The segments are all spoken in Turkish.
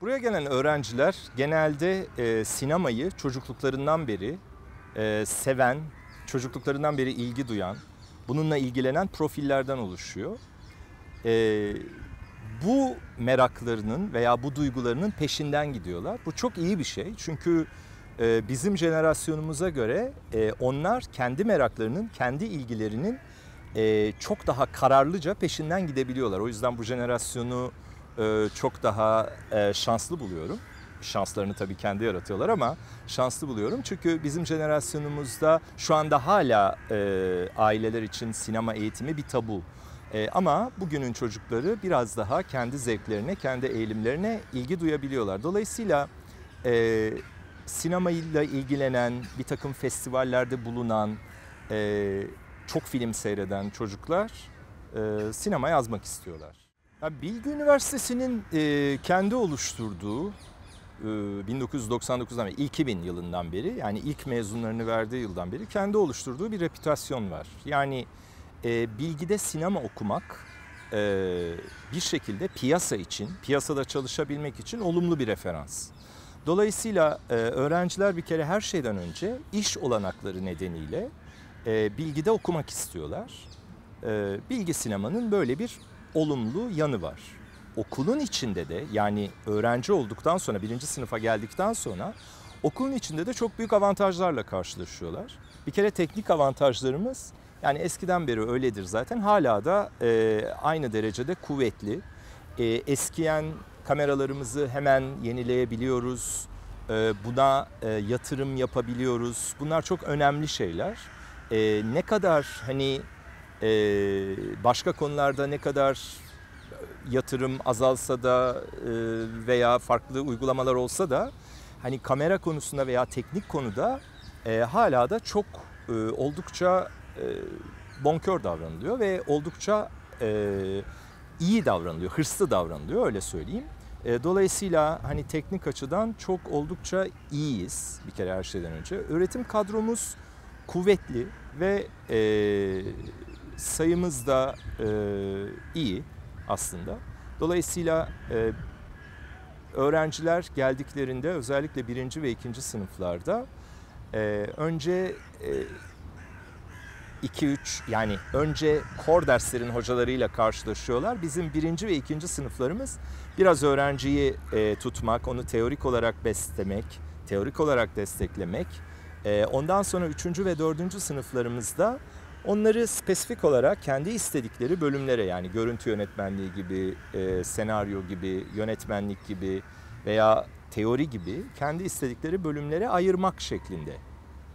Buraya gelen öğrenciler genelde e, sinemayı çocukluklarından beri e, seven, çocukluklarından beri ilgi duyan, bununla ilgilenen profillerden oluşuyor. E, bu meraklarının veya bu duygularının peşinden gidiyorlar. Bu çok iyi bir şey çünkü e, bizim jenerasyonumuza göre e, onlar kendi meraklarının, kendi ilgilerinin e, çok daha kararlıca peşinden gidebiliyorlar. O yüzden bu jenerasyonu çok daha e, şanslı buluyorum. Şanslarını tabii kendi yaratıyorlar ama şanslı buluyorum. Çünkü bizim jenerasyonumuzda şu anda hala e, aileler için sinema eğitimi bir tabu. E, ama bugünün çocukları biraz daha kendi zevklerine, kendi eğilimlerine ilgi duyabiliyorlar. Dolayısıyla e, sinemayla ilgilenen, bir takım festivallerde bulunan, e, çok film seyreden çocuklar e, sinema yazmak istiyorlar. Ya Bilgi Üniversitesi'nin e, kendi oluşturduğu e, 1999'dan beri, 2000 yılından beri yani ilk mezunlarını verdiği yıldan beri kendi oluşturduğu bir reputasyon var. Yani e, bilgide sinema okumak e, bir şekilde piyasa için, piyasada çalışabilmek için olumlu bir referans. Dolayısıyla e, öğrenciler bir kere her şeyden önce iş olanakları nedeniyle e, bilgide okumak istiyorlar. E, bilgi sinemanın böyle bir olumlu yanı var. Okulun içinde de yani öğrenci olduktan sonra birinci sınıfa geldikten sonra okulun içinde de çok büyük avantajlarla karşılaşıyorlar. Bir kere teknik avantajlarımız yani eskiden beri öyledir zaten hala da e, aynı derecede kuvvetli. E, eskiyen kameralarımızı hemen yenileyebiliyoruz. E, buna e, yatırım yapabiliyoruz. Bunlar çok önemli şeyler. E, ne kadar hani e, başka konularda ne kadar yatırım azalsa da e, veya farklı uygulamalar olsa da hani kamera konusunda veya teknik konuda e, hala da çok e, oldukça e, bonkör davranılıyor ve oldukça e, iyi davranılıyor, hırslı davranılıyor öyle söyleyeyim. E, dolayısıyla hani teknik açıdan çok oldukça iyiyiz bir kere her şeyden önce. Öğretim kadromuz kuvvetli ve e, sayımız da e, iyi aslında. Dolayısıyla e, öğrenciler geldiklerinde özellikle birinci ve ikinci sınıflarda e, önce e, 2-3 yani önce kor derslerin hocalarıyla karşılaşıyorlar. Bizim birinci ve ikinci sınıflarımız biraz öğrenciyi e, tutmak, onu teorik olarak beslemek, teorik olarak desteklemek. E, ondan sonra üçüncü ve dördüncü sınıflarımızda onları spesifik olarak kendi istedikleri bölümlere yani görüntü yönetmenliği gibi, e, senaryo gibi, yönetmenlik gibi veya teori gibi kendi istedikleri bölümlere ayırmak şeklinde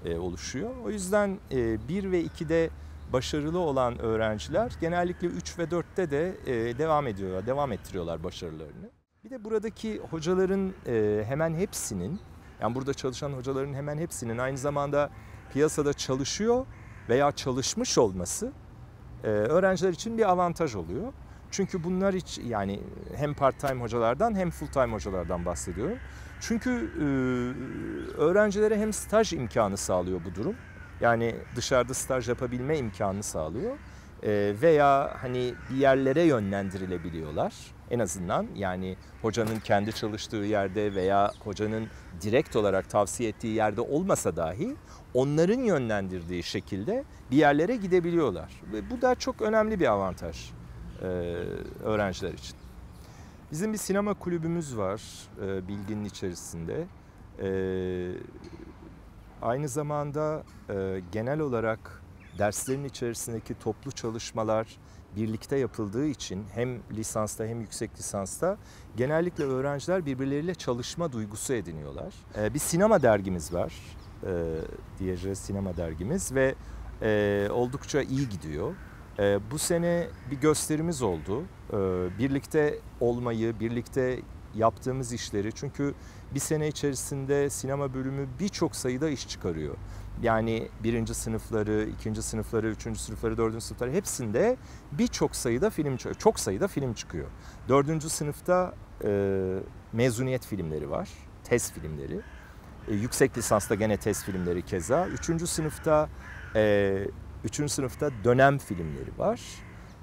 e, oluşuyor. O yüzden e, 1 ve 2'de başarılı olan öğrenciler genellikle 3 ve 4'te de e, devam ediyorlar, devam ettiriyorlar başarılarını. Bir de buradaki hocaların e, hemen hepsinin, yani burada çalışan hocaların hemen hepsinin aynı zamanda piyasada çalışıyor veya çalışmış olması e, öğrenciler için bir avantaj oluyor. Çünkü bunlar hiç yani hem part time hocalardan hem full time hocalardan bahsediyorum. Çünkü e, öğrencilere hem staj imkanı sağlıyor bu durum. Yani dışarıda staj yapabilme imkanı sağlıyor. E, veya hani bir yerlere yönlendirilebiliyorlar. En azından yani hocanın kendi çalıştığı yerde veya hocanın direkt olarak tavsiye ettiği yerde olmasa dahi onların yönlendirdiği şekilde bir yerlere gidebiliyorlar. Ve bu da çok önemli bir avantaj e, öğrenciler için. Bizim bir sinema kulübümüz var e, bilginin içerisinde. E, aynı zamanda e, genel olarak derslerin içerisindeki toplu çalışmalar birlikte yapıldığı için hem lisansta hem yüksek lisansta genellikle öğrenciler birbirleriyle çalışma duygusu ediniyorlar. E, bir sinema dergimiz var, e, Diyece Sinema dergimiz ve e, oldukça iyi gidiyor. E, bu sene bir gösterimiz oldu. E, birlikte olmayı, birlikte yaptığımız işleri çünkü bir sene içerisinde sinema bölümü birçok sayıda iş çıkarıyor. Yani birinci sınıfları, ikinci sınıfları, üçüncü sınıfları, dördüncü sınıfları hepsinde birçok sayıda film çok sayıda film çıkıyor. Dördüncü sınıfta e, mezuniyet filmleri var, test filmleri. E, yüksek lisansta gene test filmleri keza. Üçüncü sınıfta e, üçüncü sınıfta dönem filmleri var.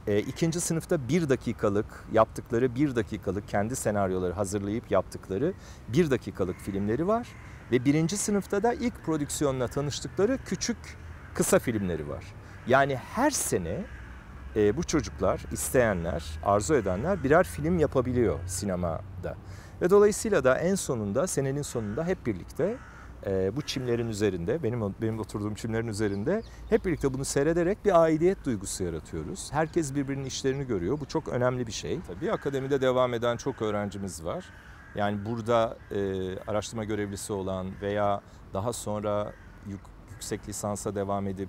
E, ikinci sınıfta bir dakikalık yaptıkları bir dakikalık kendi senaryoları hazırlayıp yaptıkları bir dakikalık filmleri var. Ve birinci sınıfta da ilk prodüksiyonla tanıştıkları küçük kısa filmleri var. Yani her sene e, bu çocuklar, isteyenler, arzu edenler birer film yapabiliyor sinemada. Ve dolayısıyla da en sonunda, senenin sonunda hep birlikte e, bu çimlerin üzerinde, benim benim oturduğum çimlerin üzerinde hep birlikte bunu seyrederek bir aidiyet duygusu yaratıyoruz. Herkes birbirinin işlerini görüyor. Bu çok önemli bir şey. Tabii akademide devam eden çok öğrencimiz var. Yani burada e, araştırma görevlisi olan veya daha sonra yük, yüksek lisansa devam edip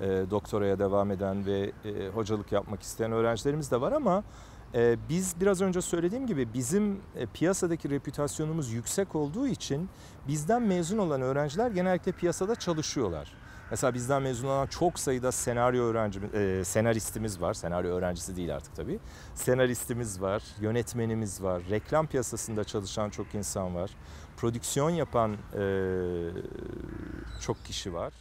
e, doktoraya devam eden ve e, hocalık yapmak isteyen öğrencilerimiz de var ama e, biz biraz önce söylediğim gibi bizim e, piyasadaki reputasyonumuz yüksek olduğu için bizden mezun olan öğrenciler genellikle piyasada çalışıyorlar. Mesela bizden mezun olan çok sayıda senaryo öğrencimiz, e, senaristimiz var. Senaryo öğrencisi değil artık tabii. Senaristimiz var, yönetmenimiz var, reklam piyasasında çalışan çok insan var. Prodüksiyon yapan e, çok kişi var.